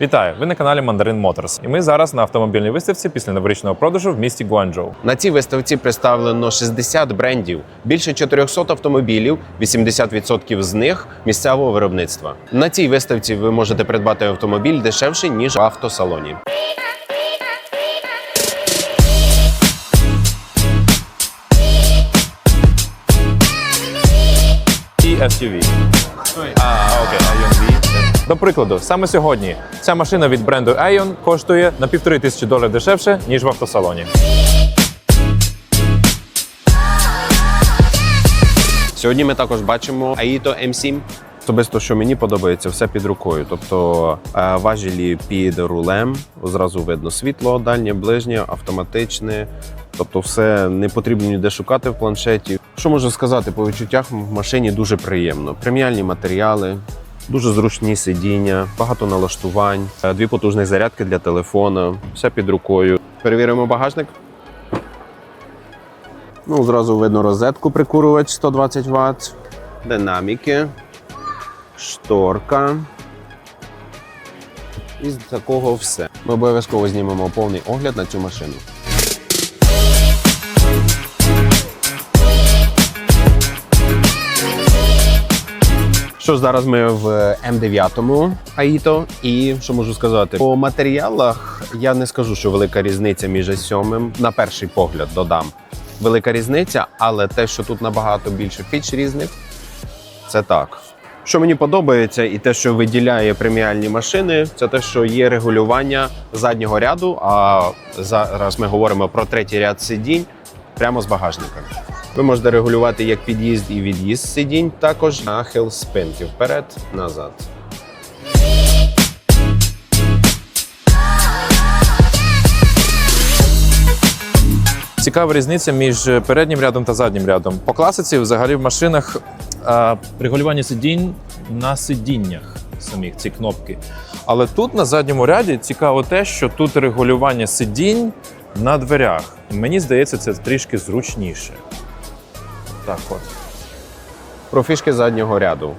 Вітаю! Ви на каналі Mandarin Motors. І ми зараз на автомобільній виставці після новорічного продажу в місті Гуанчжоу. На цій виставці представлено 60 брендів, більше 400 автомобілів, 80% з них місцевого виробництва. На цій виставці ви можете придбати автомобіль дешевше ніж в автосалоні. І SUV. А, окей, V. До прикладу, саме сьогодні ця машина від бренду Ion коштує на півтори тисячі доларів дешевше, ніж в автосалоні. Сьогодні ми також бачимо Aito M7. Особисто, що мені подобається, все під рукою. Тобто е, важелі під рулем, зразу видно світло, дальнє, ближнє, автоматичне. Тобто, все не потрібно ніде шукати в планшеті. Що можу сказати, по відчуттях в машині дуже приємно. Преміальні матеріали, дуже зручні сидіння, багато налаштувань, е, дві потужні зарядки для телефона, все під рукою. Перевіримо багажник. Ну, зразу видно розетку прикурювач 120 Вт, динаміки, шторка. І з такого все. Ми обов'язково знімемо повний огляд на цю машину. Що зараз ми в М9 Аїто. І що можу сказати? По матеріалах я не скажу, що велика різниця між S7, на перший погляд додам. Велика різниця, але те, що тут набагато більше фіч різних, це так. Що мені подобається, і те, що виділяє преміальні машини, це те, що є регулювання заднього ряду. А зараз ми говоримо про третій ряд сидінь прямо з багажника. Ви можете регулювати як під'їзд і від'їзд сидінь, також нахил спинки вперед, назад. Цікава різниця між переднім рядом та заднім рядом. По класиці, взагалі, в машинах регулювання сидінь на сидіннях самих ці кнопки. Але тут на задньому ряді цікаво те, що тут регулювання сидінь на дверях. Мені здається, це трішки зручніше так от. Про фішки заднього ряду.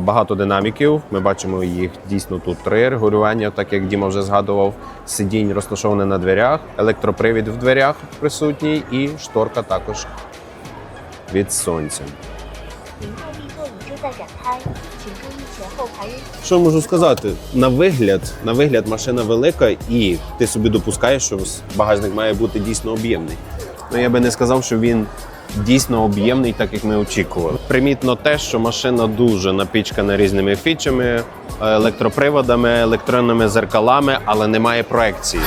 Багато динаміків. Ми бачимо їх дійсно тут три регулювання, так як Діма вже згадував, сидінь розташоване на дверях, електропривід в дверях присутній, і шторка також від сонця. Що можу сказати? На вигляд, на вигляд, машина велика, і ти собі допускаєш, що багажник має бути дійсно об'ємний. Ну я би не сказав, що він дійсно об'ємний, так як ми очікували. Примітно те, що машина дуже напічкана різними фічами, електроприводами, електронними зеркалами, але немає проекції.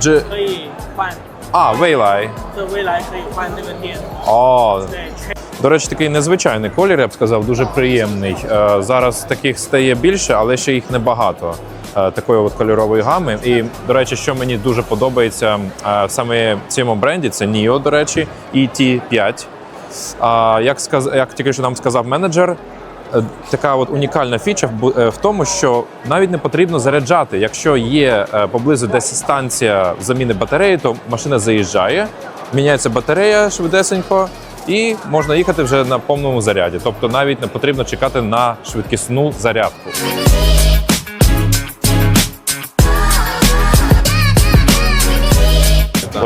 Дж... 可以换， А, Вейлай. 这未来可以换那个电， О, 对， До речі, такий незвичайний колір, я б сказав, дуже приємний. Е, Зараз таких стає більше, але ще їх небагато. е, Такої от кольорової гами. І, до речі, що мені дуже подобається е, саме в цьому бренді, це NIO, до речі, ET5. А як сказ... як тільки що нам сказав менеджер, е, така от унікальна фіча е, в тому, що навіть не потрібно заряджати. Якщо є е, поблизу десь станція заміни батареї, то машина заїжджає, міняється батарея швидесенько, і можна їхати вже на повному заряді. Тобто навіть не потрібно чекати на швидкісну зарядку.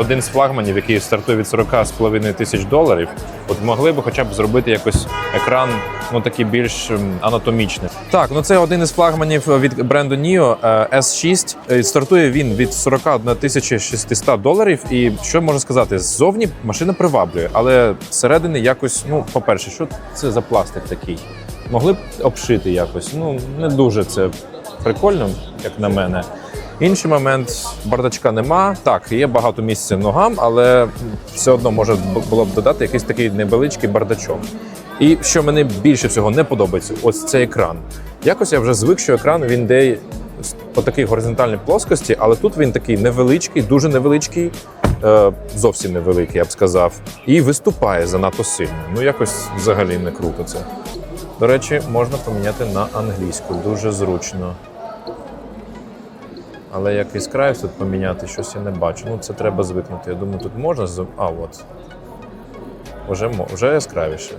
Один з флагманів, який стартує від 40,5 тисяч доларів, от могли би хоча б зробити якось екран, ну такий більш ем, анатомічний. Так, ну це один із флагманів від бренду NIO е, S6. Е, Стартує він від 41 тисячі 600 доларів. І що можна сказати, ззовні машина приваблює, але зсередини якось, ну, по-перше, що це за пластик такий? Могли б обшити якось. Ну не дуже це прикольно, як на мене. Інший момент бардачка нема. Так, є багато місця ногам, але все одно може було б додати якийсь такий невеличкий бардачок. І що мені більше всього не подобається, ось цей екран. Якось я вже звик, що екран він йде по такій горизонтальній плоскості, але тут він такий невеличкий, дуже невеличкий, е, зовсім невеликий, я б сказав, і виступає занадто сильно. Ну якось взагалі не круто це. До речі, можна поміняти на англійську, дуже зручно. Але якийсь край тут поміняти, щось я не бачу. Ну, це треба звикнути. Я думаю, тут можна з. А, от. Вже, вже яскравіше.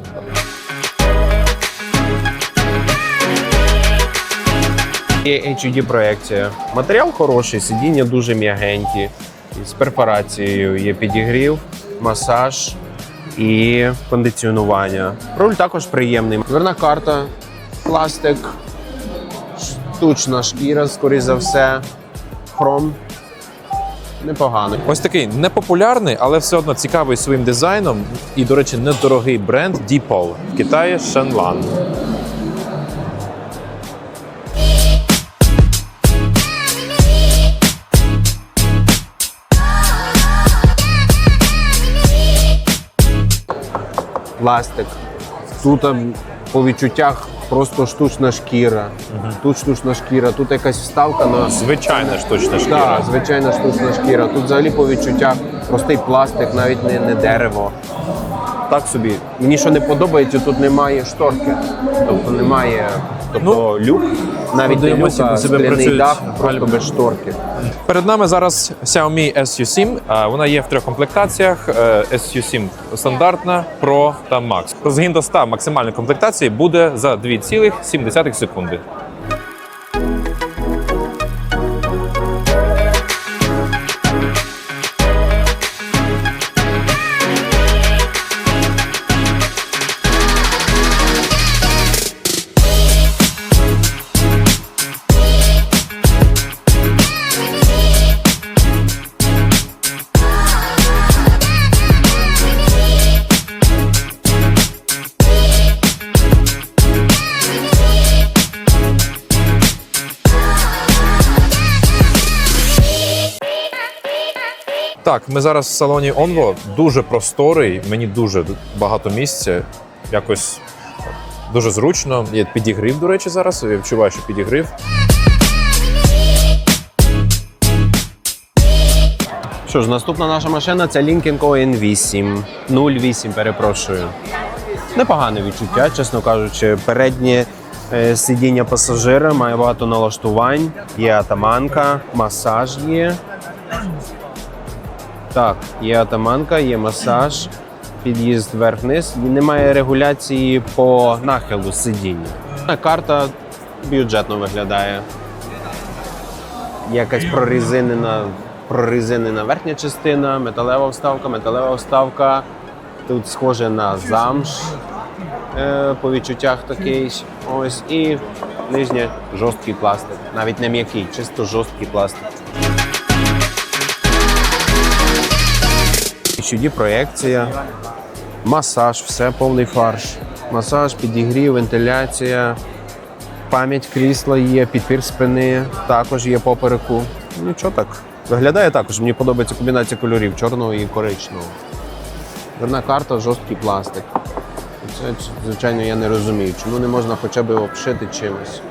Є HUD проекція. Матеріал хороший, сидіння дуже м'ягенькі, з перфорацією, є підігрів, масаж і кондиціонування. Руль також приємний. Дверна карта, пластик, штучна шкіра, скоріш за все, хром. Непоганий. Ось такий непопулярний, але все одно цікавий своїм дизайном. І, до речі, недорогий бренд Dipol в Китаї Shenlan. пластик. Тут ем, по відчуттях просто штучна шкіра. Тут штучна шкіра, тут якась вставка на Звичайна штучна шкіра. Так, звичайна штучна шкіра. Тут взагалі по відчуттях простий пластик, навіть не, не дерево. Так собі. Мені що не подобається, тут немає шторки. Тобто немає тобто, люк, навіть не люк, а себе скляний дах, просто без шторки. Перед нами зараз Xiaomi SU7. А, Вона є в трьох комплектаціях: е, SU7 стандартна, Pro та Max. Розгін до 100 максимальної комплектації буде за 2,7 секунди. Так, ми зараз в салоні Onvo. Дуже просторий, мені дуже багато місця. Якось дуже зручно. Є підігрів, до речі, зараз. Я відчуваю, що підігрів. Що ж, наступна наша машина це Lincoln Co N8. 08, перепрошую. Непогане відчуття, чесно кажучи. Переднє е, сидіння пасажира має багато налаштувань. Є атаманка, масаж є. Так, є атаманка, є масаж, під'їзд вверх-вниз. Немає регуляції по нахилу сидіння. Карта бюджетно виглядає. Якась прорізинена, прорізинена верхня частина, металева вставка, металева вставка. Тут схоже на замш е, по відчуттях такий. Ось і нижнє жорсткий пластик. Навіть не м'який, чисто жорсткий пластик. HUD проекція, масаж, все повний фарш. Масаж, підігрів, вентиляція, пам'ять крісла є, підпір спини, також є попереку. Нічого так. Виглядає також. Мені подобається комбінація кольорів чорного і коричневого. Дверна карта, жорсткий пластик. Це, звичайно, я не розумію, чому не можна хоча б обшити чимось.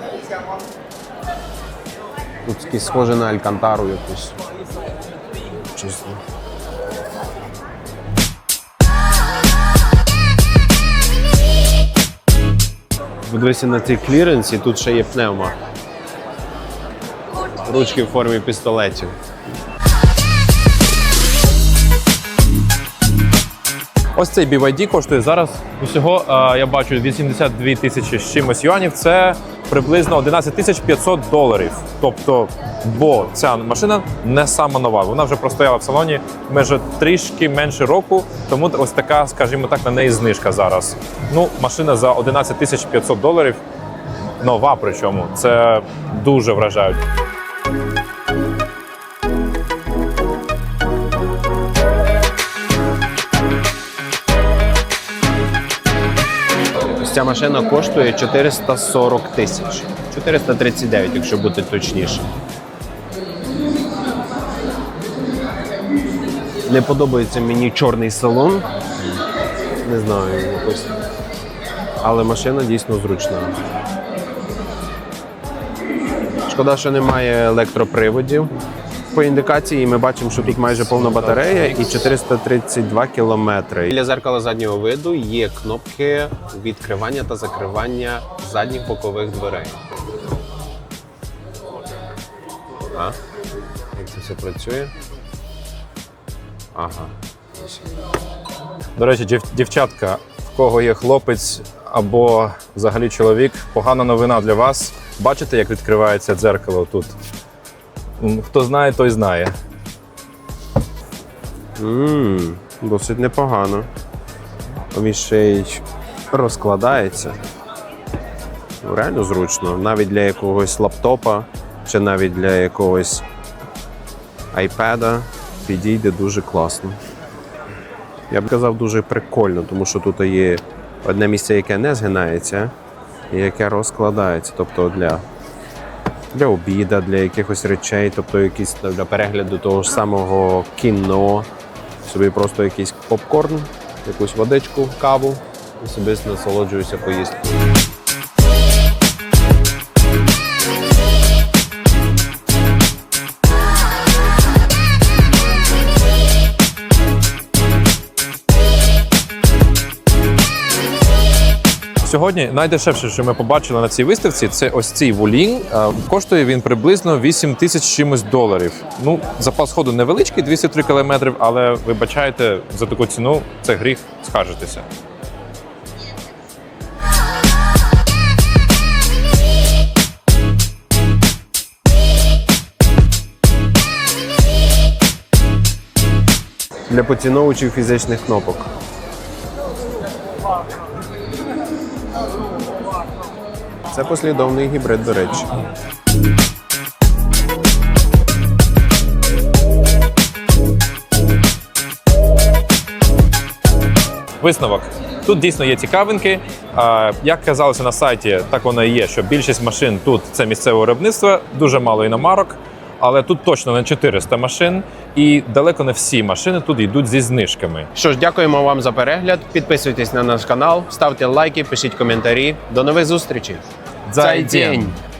Тут схоже на алькантару якусь. Чесно. Подивися на цей кліренс, і тут ще є пневма. Ручки в формі пістолетів. Ось цей BYD коштує зараз усього, е, я бачу, 82 тисячі з чимось юанів. Це приблизно 11 тисяч 500 доларів. Тобто, бо ця машина не сама нова. Вона вже простояла в салоні майже трішки менше року. Тому ось така, скажімо так, на неї знижка зараз. Ну, машина за 11 тисяч 500 доларів. Нова, причому це дуже вражають. Ця машина коштує 440 тисяч. 439, якщо бути точніше. Не подобається мені чорний салон. Не знаю, якось. Але машина дійсно зручна. Шкода, що немає електроприводів. По індикації ми бачимо, що тут майже повна батарея і 432 кілометри. Біля зеркала заднього виду є кнопки відкривання та закривання задніх бокових дверей. А? Як це все працює? Ага. До речі, дів- дівчатка, в кого є хлопець або взагалі чоловік, погана новина для вас. Бачите, як відкривається дзеркало тут? Хто знає, той знає. Ммм, досить непогано. Він розкладається. Ну, Реально зручно. Навіть для якогось лаптопа чи навіть для якогось айпеда підійде дуже класно. Я б казав, дуже прикольно, тому що тут є одне місце, яке не згинається, і яке розкладається. Тобто для, для обіда, для якихось речей, тобто якісь для перегляду того ж самого кіно, собі просто якийсь попкорн, якусь водичку, каву і собі насолоджуюся поїздкою. Сьогодні найдешевше, що ми побачили на цій виставці, це ось цей вулінг. Е, Коштує він приблизно 8 тисяч чимось доларів. Ну, запас ходу невеличкий, 203 кілометрів, але вибачайте, за таку ціну це гріх скаржитися. Для поціновувачів фізичних кнопок. Це послідовний гібрид, до речі. Висновок. Тут дійсно є цікавинки. Як казалося на сайті, так воно і є, що більшість машин тут це місцеве виробництво, дуже мало іномарок, але тут точно не 400 машин, і далеко не всі машини тут йдуть зі знижками. Що ж, дякуємо вам за перегляд. Підписуйтесь на наш канал, ставте лайки, пишіть коментарі. До нових зустрічей. 再见。